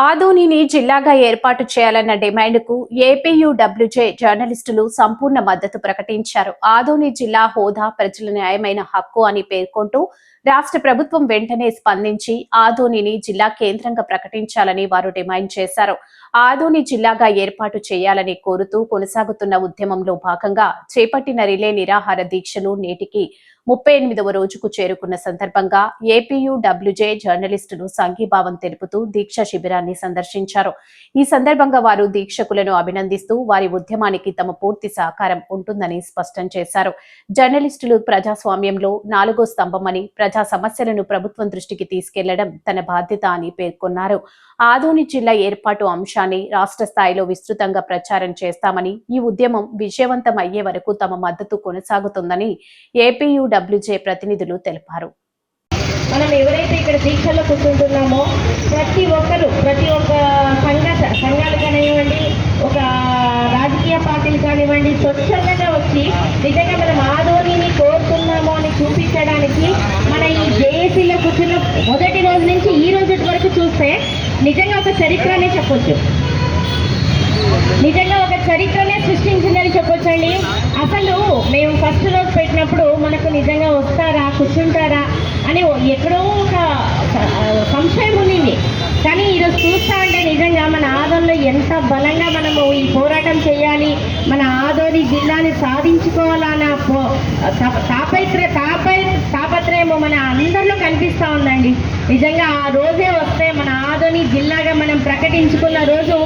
ఆదోనిని జిల్లాగా ఏర్పాటు చేయాలన్న డిమాండ్కు ఏపీయూడబ్ల్యూజే జర్నలిస్టులు సంపూర్ణ మద్దతు ప్రకటించారు. ఆదోని జిల్లా హోదా ప్రజల న్యాయమైన హక్కు అని పేర్కొంటూ రాష్ట్ర ప్రభుత్వం వెంటనే స్పందించి ఆదోనిని జిల్లా కేంద్రంగా ప్రకటించాలని వారు డిమాండ్ చేశారు. ఆదోని జిల్లాగా ఏర్పాటు చేయాలని కోరుతూ కొనసాగుతున్న ఉద్యమంలో భాగంగా చేపట్టిన రిలే నిరాహార దీక్షలు నేటికి ముప్పై ఎనిమిదవ రోజుకు చేరుకున్న సందర్భంగా ఏపీయూడబ్ల్యూజే జర్నలిస్టులు సంఘీభావం తెలుపుతూ దీక్ష శిబిరాన్ని సందర్శించారు. ఈ సందర్భంగా వారు దీక్షకులను అభినందిస్తూ వారి ఉద్యమానికి తమ పూర్తి సహకారం ఉంటుందని స్పష్టం చేశారు. జర్నలిస్టులు ప్రజాస్వామ్యంలో నాలుగో స్తంభమని ప్రజా సమస్యలను ప్రభుత్వం దృష్టికి తీసుకెళ్ళడం తన బాధ్యత అని పేర్కొన్నారు. ఆదోని జిల్లా ఏర్పాటు అంశాన్ని రాష్ట్ర స్థాయిలో విస్తృతంగా ప్రచారం చేస్తామని ఈ ఉద్యమం విజయవంతం అయ్యే వరకు తమ మద్దతు కొనసాగుతుందని ఏపీయూడబ్ల్యూజే ప్రతినిధులు తెలిపారు. మనం ఎవరైతే ఇక్కడ దీక్షల్లో కూర్చుంటున్నామో ప్రతి ఒక్కరు ప్రతి ఒక్క సంఘ సంఘాలు కానివ్వండి ఒక రాజకీయ పార్టీలు కానివ్వండి స్వచ్ఛందంగా వచ్చి నిజంగా మనం ఆధోనిని కోరుతున్నాము అని చూపించడానికి మన ఈ జేఏసీలో కూర్చున్న మొదటి రోజు నుంచి ఈ రోజు వరకు చూస్తే నిజంగా ఒక చరిత్రనే చెప్పొచ్చు. నిజంగా ఒక చరిత్రనే సృష్టించిందని చెప్పొచ్చండి. అసలు మేము ఫస్ట్ రోజు పెట్టినప్పుడు మనకు నిజంగా వస్తారా కూర్చుంటారా అని ఎక్కడో ఒక సంశయం ఉండింది కానీ ఈరోజు చూస్తా అంటే నిజంగా మన ఆదోన్లో ఎంత బలంగా మనము ఈ పోరాటం చేయాలి మన ఆదోని జిల్లాని సాధించుకోవాలన్న పో- తాప- తాపత్ర తాపై తాపత్రయము మన అందరిలో కనిపిస్తూ ఉందండి. నిజంగా ఆ రోజే వస్తే మన ఆదోని జిల్లాగా మనం ప్రకటించుకున్న రోజు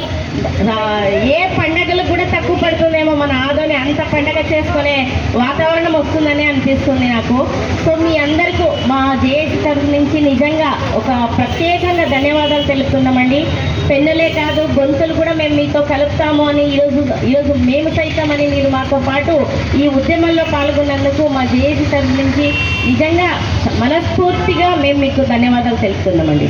ఏ పండుగ కూడా తక్కువ పడుతుందేమో మన ఆదోని అంత పండగ చేసుకునే వాతావరణం వస్తుందని అనిపిస్తుంది నాకు. సో మీ అందరికీ మా జేఏసీ తరఫు నుంచి నిజంగా ఒక ప్రత్యేకంగా ధన్యవాదాలు తెలుపుతున్నామండి. పెన్నులే కాదు గొంతులు కూడా మేము మీతో కలుపుతాము అని ఈరోజు ఈరోజు మేము సైతం అని మీరు మాతో పాటు ఈ ఉద్యమంలో పాల్గొన్నందుకు మా జేఏసీ తరఫు నుంచి నిజంగా మనస్ఫూర్తిగా మేము మీకు ధన్యవాదాలు తెలుపుతున్నామండి.